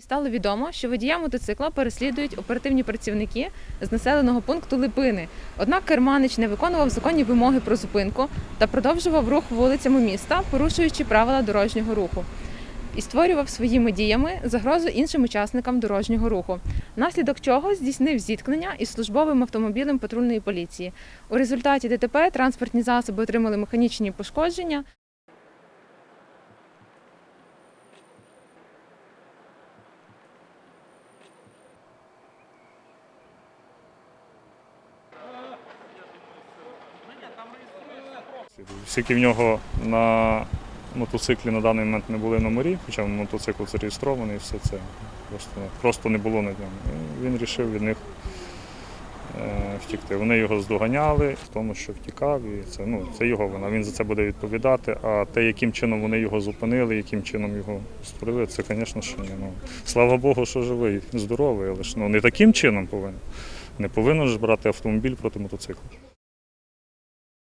Стало відомо, що водія мотоцикла переслідують оперативні працівники з населеного пункту Липини. Однак керманич не виконував законні вимоги про зупинку та продовжував рух вулицями міста, порушуючи правила дорожнього руху. І створював своїми діями загрозу іншим учасникам дорожнього руху, внаслідок чого здійснив зіткнення із службовим автомобілем патрульної поліції. У результаті ДТП транспортні засоби отримали механічні пошкодження. Скільки в нього на мотоциклі на даний момент не були номерів, хоча мотоцикл зареєстрований, все це просто, просто не було на ньому. І він вирішив від них е, втікти. Вони його здоганяли в тому, що втікав, і це, ну, це його вина. Він за це буде відповідати. А те, яким чином вони його зупинили, яким чином його створили, це, звісно, що ні. Ну, слава Богу, що живий, здоровий, але ж ну, не таким чином повинен. Не повинен ж брати автомобіль проти мотоцикла.